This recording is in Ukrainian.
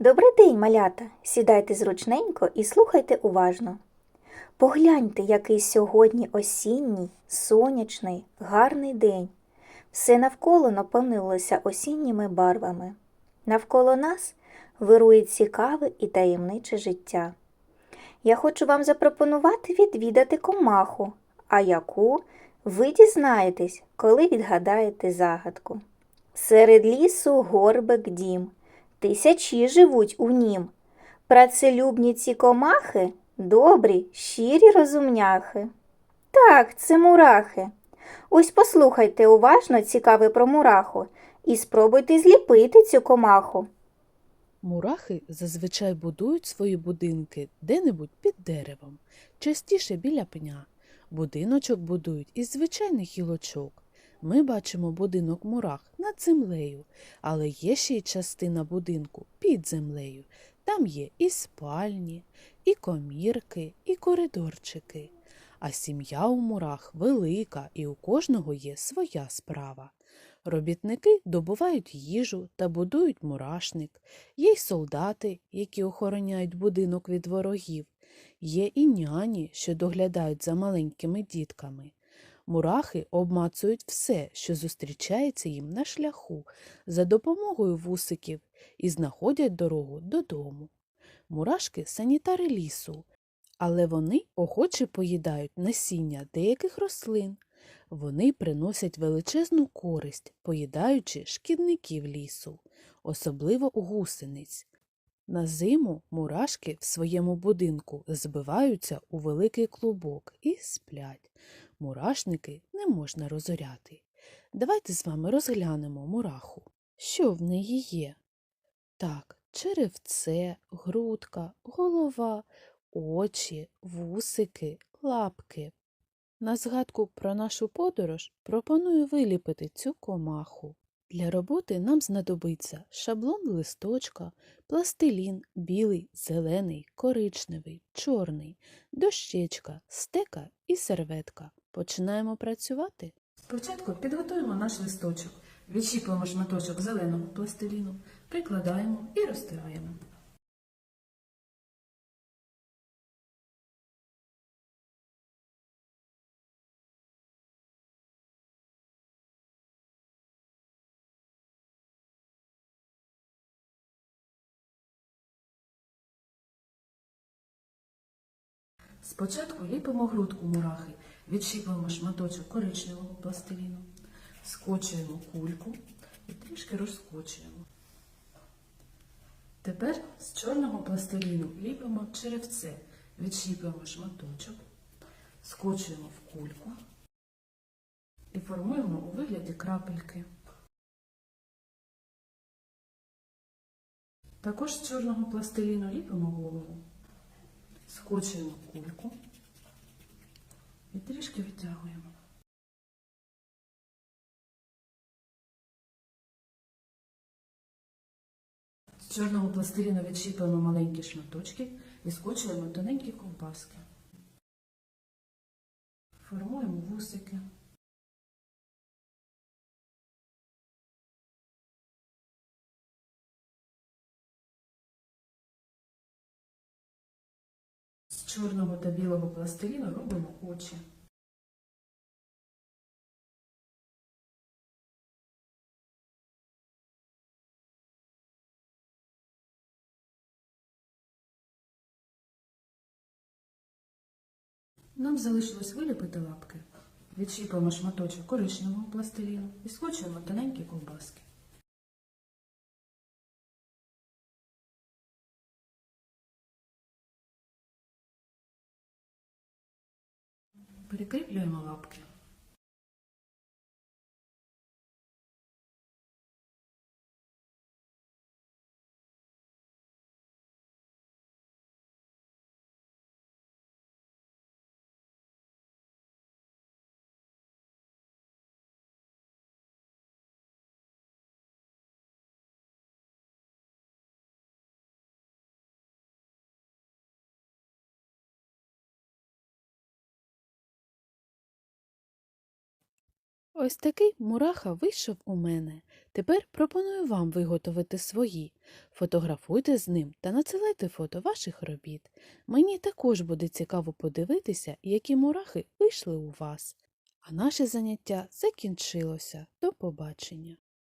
Добрий день, малята! Сідайте зручненько і слухайте уважно. Погляньте, який сьогодні осінній, сонячний, гарний день. Все навколо наповнилося осінніми барвами. Навколо нас вирує цікаве і таємниче життя. Я хочу вам запропонувати відвідати комаху, а яку ви дізнаєтесь, коли відгадаєте загадку. Серед лісу горбик дім, тисячі живуть у нім. Працелюбні ці комахи добрі, щирі розумняхи. Так, це мурахи. Ось послухайте уважно цікаве про мураху і спробуйте зліпити цю комаху. Мурахи зазвичай будують свої будинки де-небудь під деревом, частіше біля пня. Будиночок будують із звичайних гілочок. Ми бачимо будинок мурах над землею, але є ще й частина будинку під землею. Там є і спальні, і комірки, і коридорчики. А сім'я у мурах велика, і у кожного є своя справа. Робітники добувають їжу та будують мурашник. Є й солдати, які охороняють будинок від ворогів. Є і няні, що доглядають за маленькими дітками. Мурахи обмацують все, що зустрічається їм на шляху, за допомогою вусиків і знаходять дорогу додому. Мурашки санітари лісу, але вони охоче поїдають насіння деяких рослин. Вони приносять величезну користь, поїдаючи шкідників лісу, особливо гусениць. На зиму мурашки в своєму будинку збиваються у великий клубок і сплять. Мурашники не можна розоряти. Давайте з вами розглянемо мураху. Що в неї є? Так, черевце, грудка, голова, очі, вусики, лапки. На згадку про нашу подорож пропоную виліпити цю комаху. Для роботи нам знадобиться шаблон листочка, пластилін білий, зелений, коричневий, чорний, дощечка, стека і серветка. Починаємо працювати? Спочатку підготуємо наш листочок, відщіпуємо шматочок зеленого пластиліну, прикладаємо і розтираємо. Спочатку ліпимо грудку мурахи, відщіпуємо шматочок коричневого пластиліну, скочуємо кульку і трішки розкочуємо. Тепер з чорного пластиліну ліпимо черевце, відщіпуємо шматочок, скочуємо в кульку і формуємо у вигляді крапельки. Також з чорного пластиліну ліпимо голову, скочуємо кульку і трішки витягуємо. З чорного пластиліну відщіпуємо маленькі шматочки і скочуємо тоненькі ковбаски. Формуємо вусики. Чорного та білого пластиліну робимо очі. Нам залишилось виліпити лапки. Відщіпуємо шматочок коричневого пластиліну і скочуємо тоненькі ковбаски. Перекріплюємо лапки. Ось такий мураха вийшов у мене. Тепер пропоную вам виготовити свої. Фотографуйте з ним та надсилайте фото ваших робіт. Мені також буде цікаво подивитися, які мурахи вийшли у вас. А наше заняття закінчилося. До побачення!